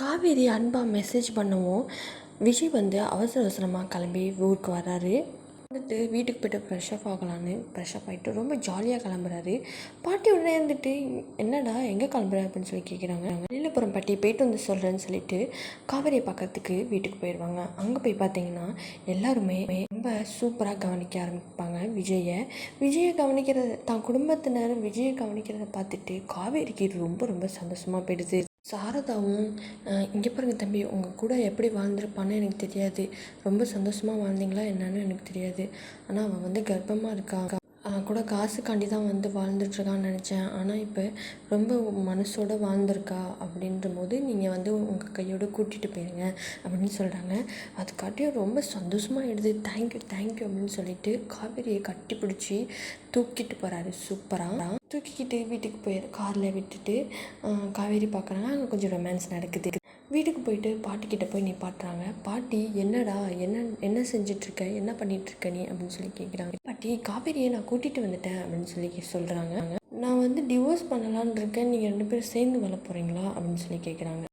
காவேரி அன்பாக மெசேஜ் பண்ணவும். விஜய் வந்து அவசர அவசரமாக கிளம்பி ஊருக்கு வர்றாரு. வந்துட்டு வீட்டுக்கு போய்ட்டு ஃப்ரெஷ் அப் ஆகலான்னு ஃப்ரெஷ் அப் ஆகிட்டு ரொம்ப ஜாலியாக கிளம்புறாரு. பாட்டி உடனே இருந்துட்டு என்னடா எங்கே கிளம்புற? அப்படின்னு சொல்லி கேட்குறாங்க வெளியிலப்புறம் பாட்டி போயிட்டு வந்து சொல்கிறேன்னு சொல்லிட்டு காவேரியை பக்கத்துக்கு வீட்டுக்கு போயிடுவாங்க. அங்கே போய் பார்த்தீங்கன்னா எல்லாருமே ரொம்ப சூப்பராக கவனிக்க ஆரம்பிப்பாங்க விஜயை விஜயை கவனிக்கிறத தான் குடும்பத்தினர் விஜயை கவனிக்கிறத பார்த்துட்டு காவேரிக்கு ரொம்ப ரொம்ப சந்தோஷமாக போயிடுது. சாரதாவும் இங்கே பாருங்க தம்பி உங்கள் கூட எப்படி வாழ்ந்துருப்பான்னு எனக்கு தெரியாது. ரொம்ப சந்தோஷமாக வாழ்ந்தீங்களா என்னன்னு எனக்கு தெரியாது. ஆனால் அவள் வந்து கர்ப்பமாக இருக்கா கூட காசுக்காண்டி தான் வந்து வாழ்ந்துட்டுருக்கான்னு நினச்சேன். ஆனால் இப்போ ரொம்ப மனசோட வாழ்ந்துருக்கா அப்படின்ற போது நீங்கள் வந்து உங்கள் கையோட கூட்டிகிட்டு போயிருங்க அப்படின்னு சொல்கிறாங்க அதுக்காட்டியும் ரொம்ப சந்தோஷமாக எடுது தேங்க்யூ தேங்க்யூ அப்படின்னு சொல்லிட்டு காவேரியை கட்டி பிடிச்சி தூக்கிட்டு போகிறாரு சூப்பராக தூக்கிக்கிட்டு வீட்டுக்கு போய் காரில் விட்டுட்டு காவேரி பார்க்குறாங்க அங்கே கொஞ்சம் ரொமான்ஸ் நடக்குது. வீட்டுக்கு போயிட்டு பாட்டிக்கிட்ட போய் நிப்பாட்டுறாங்க. பாட்டி என்னடா? என்ன என்ன செஞ்சிட்ருக்க என்ன பண்ணிகிட்ருக்க நீ? அப்படின்னு சொல்லி கேட்குறாங்க பாட்டி காவேரியை நான் கூட்டிகிட்டு வந்துட்டேன் அப்படின்னு சொல்லி சொல்கிறாங்க நான் வந்து டிவோர்ஸ் பண்ணலான்னு இருக்கேன். நீங்கள் ரெண்டு பேரும் சேர்ந்து வாழ போகிறீங்களா அப்படின்னு சொல்லி கேட்குறாங்க